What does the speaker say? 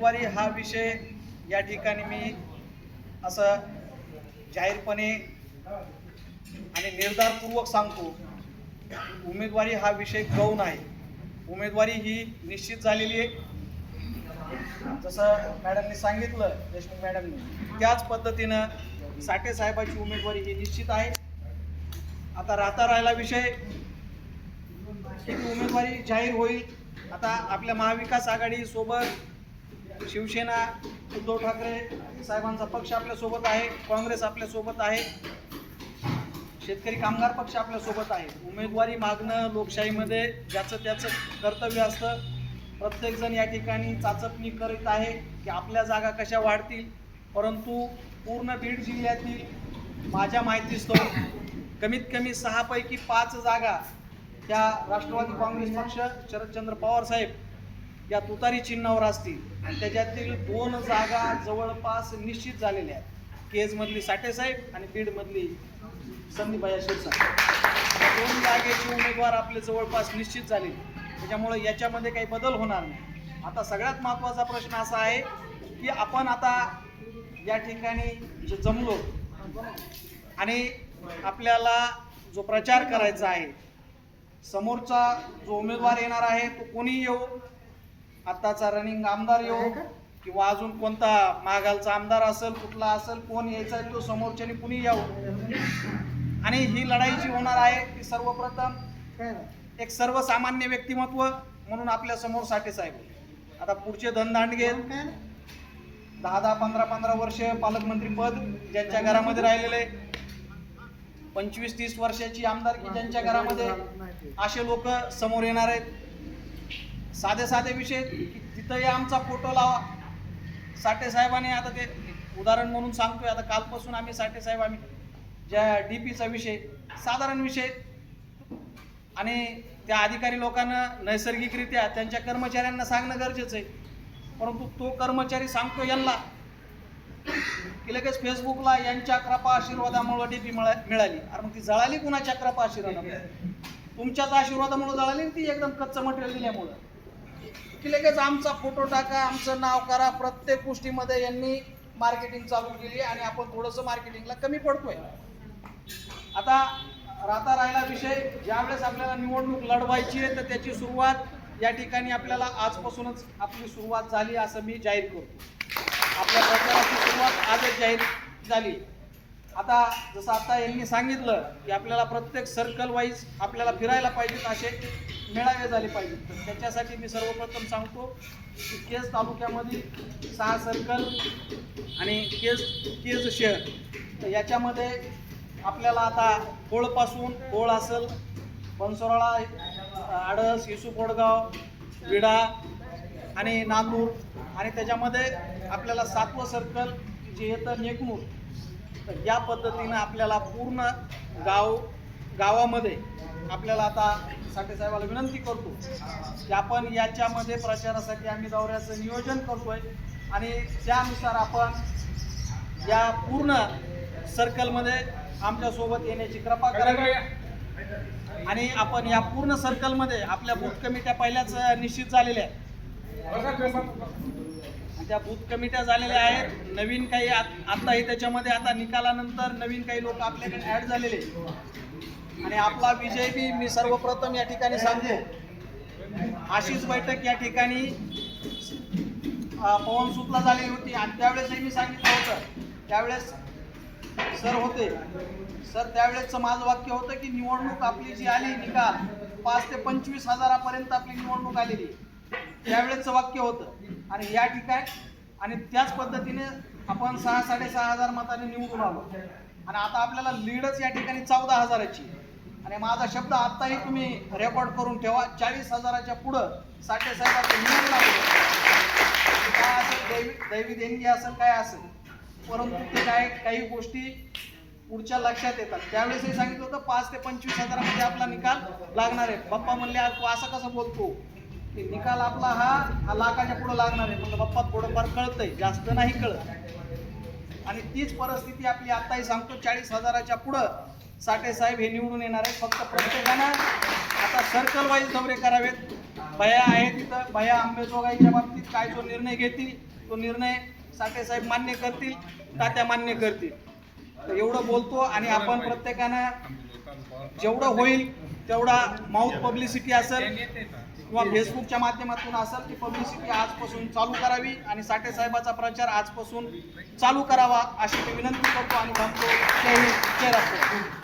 उमेदवारी हा विषय या ठिकाणी मी असं जाहीरपणे आणि निर्धारपूर्वक सांगतो उमेदवारी हा विषय गौण आहे. उमेदवारी ही निश्चित झालेली आहे. जसं मॅडमनी सांगितलं देशमुख मॅडमनी त्याच पद्धतीनं साठे साहेबाची उमेदवारी ही निश्चित आहे. आता राहता राहिला विषय. उमेदवारी जाहीर होईल. आता आपल्या महाविकास आघाडी सोबत शिवसेना उद्धव ठाकरे साहेबांचा पक्ष आपल्यासोबत आहे काँग्रेस आपल्यासोबत आहे शेतकरी कामगार पक्ष आपल्यासोबत आहे. उमेदवारी मागणं लोकशाहीमध्ये ज्याचं त्याचं कर्तव्य असतं. प्रत्येकजण या ठिकाणी चाचपणी करीत आहे की आपल्या जागा कशा वाढतील परंतु पूर्ण बीड जिल्ह्यातील माझ्या माहितीस्तव कमीत कमी सहापैकी पाच जागा त्या राष्ट्रवादी काँग्रेस पक्ष शरदचंद्र पवार साहेब या तुतारी चिन्हावर असतील. आणि त्याच्यातील दोन जागा जवळपास निश्चित झालेल्या आहेत. केजमधली साठेसाहेब आणि बीडमधली संदीपाया शिरसाहेब दोन जागेचे उमेदवार आपले जवळपास निश्चित झाले त्याच्यामुळे याच्यामध्ये काही बदल होणार नाही. आता सगळ्यात महत्त्वाचा प्रश्न असा आहे की आपण आता या ठिकाणी जे जमलो आणि आपल्याला जो प्रचार करायचा आहे समोरचा जो उमेदवार येणार आहे तो कोणी येऊ? आत्ताचा रनिंग आमदार येऊ किंवा अजून कोणता मागालचा आमदार असेल कुठला असेल कोण यायचा आहे तो समोरच्याने कुणी यावं? आणि ही लढाई जी होणार आहे ती सर्वप्रथम एक सर्वसामान्य व्यक्तिमत्व म्हणून आपल्यासमोर साठे साहेब. आता पुढचे धनदांडगे दहा दहा पंधरा पंधरा वर्ष पालकमंत्री पद ज्यांच्या घरामध्ये राहिलेले पंचवीस तीस वर्षाची आमदारकी ज्यांच्या घरामध्ये असे लोक समोर येणार आहेत. साधे साधे विषय की तिथंही आमचा फोटो लावा. साठे साहेबांनी आता ते उदाहरण म्हणून सांगतोय आता कालपासून आम्ही साठे साहेब आम्ही ज्या डी पीचा विषय साधारण विषय. आणि त्या अधिकारी लोकांना नैसर्गिकरित्या त्यांच्या कर्मचाऱ्यांना सांगणं गरजेचं आहे. परंतु तो कर्मचारी सांगतो यांना की लगेच फेसबुकला यांच्या कृपा आशीर्वादामुळे डीपी मिळाली. अरे मग ती जळाली कुणाच्या कृपा आशीर्वादामुळे? तुमच्याच आशीर्वादामुळे जळाली ती एकदम कच्चं मटेरियल दिल्यामुळं. की लगेच आमचा फोटो टाका आमचं नाव करा प्रत्येक गोष्टीमध्ये यांनी मार्केटिंग चालू केली आणि आपण थोडंसं मार्केटिंगला कमी पडतोय. आता राहता राहिला विषय ज्यावेळेस आपल्याला निवडणूक लढवायची आहे तर त्याची सुरुवात या ठिकाणी आपल्याला आजपासूनच आपली सुरुवात झाली असं मी जाहीर करतो. आपल्या प्रचाराची सुरुवात आजच जाहीर झाली. आता जसं आता यांनी सांगितलं की आपल्याला प्रत्येक सर्कल वाईज आपल्याला फिरायला पाहिजेत असे मेळावे झाले पाहिजेत. तर त्याच्यासाठी मी सर्वप्रथम सांगतो की केज तालुक्यामध्ये सहा सर्कल आणि केज केज शहर तर याच्यामध्ये आपल्याला आता कोळपासून कोळ असेल बनसोराळा आडस येसू कोडगाव विडा आणि नांदूर आणि त्याच्यामध्ये आपल्याला सातवं सर्कल जे येतं नेकनूर तर या पद्धतीनं आपल्याला पूर्ण गाव गावामध्ये आपल्याला आता साठेसाहेबाला विनंती करतो की आपण याच्यामध्ये प्रचारासाठी आम्ही दौऱ्याचं नियोजन करतोय आणि त्यानुसार आपण या पूर्ण सर्कलमध्ये आमच्यासोबत येण्याची कृपा करावी. आणि आपण या पूर्ण सर्कलमध्ये आपल्या बूथ कमिट्या पहिल्याच निश्चित झालेल्या आहेत. त्या बूथ कमिट्या झालेल्या आहेत. नवीन काही आताही त्याच्यामध्ये आता निकालानंतर नवीन काही लोक आपल्याकडे ऍड झालेले आणि आपला विजय बी मी सर्वप्रथम या ठिकाणी सांगतो. अशीच बैठक या ठिकाणी पवन सुतला झालेली होती आणि त्यावेळेसही मी सांगितलं होतं. त्यावेळेस सर होते. सर त्यावेळेसचं माझं वाक्य होतं की निवडणूक आपली जी आली निकाल पाच ते पंचवीस हजारापर्यंत आपली निवडणूक आलेली. त्यावेळेसचं वाक्य होतं. आणि या ठिकाणी आणि त्याच पद्धतीने आपण सहा साडेसहा हजार मताने निवडून आलो. आणि आता आपल्याला लीडच या ठिकाणी चौदा हजाराची. आणि माझा शब्द आत्ताही तुम्ही रेकॉर्ड करून ठेवा. चाळीस हजाराच्या पुढं साठे साहेबांचं निवडून आलं. काय असेल? दैवी दैवी देणगी असेल काय असेल? परंतु ते काय काही गोष्टी पुढच्या लक्षात येतात. त्यावेळेसही सांगितलं होतं पाच ते पंचवीस हजारामध्ये आपला निकाल लागणार आहे. बाप्पा म्हणले तू असं कसं बोलतो? की निकाल आपला हा हा लाखाच्या पुढे लागणार आहे. म्हणलं बाप्पा थोडंफार कळतंय. जास्त नाही कळत. आणि तीच परिस्थिती आपली आताही सांगतो चाळीस हजाराच्या पुढं साठे साहेब हे निवडून येणार आहे फक्त प्रत्येकानं आता सर्कल वाईज दौरे करावेत. भया आहे तिथं. भया आंबेजोगाईच्या बाबतीत काय जो निर्णय घेतील तो निर्णय साठे साहेब मान्य करतील तात्या मान्य करतील. तर एवढं बोलतो आणि आपण प्रत्येकानं जेवढं होईल तेवढा माउथ पब्लिसिटी असेल किंवा फेसबुकच्या माध्यमातून असेल ती पब्लिसिटी आजपासून चालू करावी आणि साठे साहेबाचा प्रचार आजपासून चालू करावा अशी मी विनंती करतो आणि थांबतो जय हिंद. जय राष्ट्र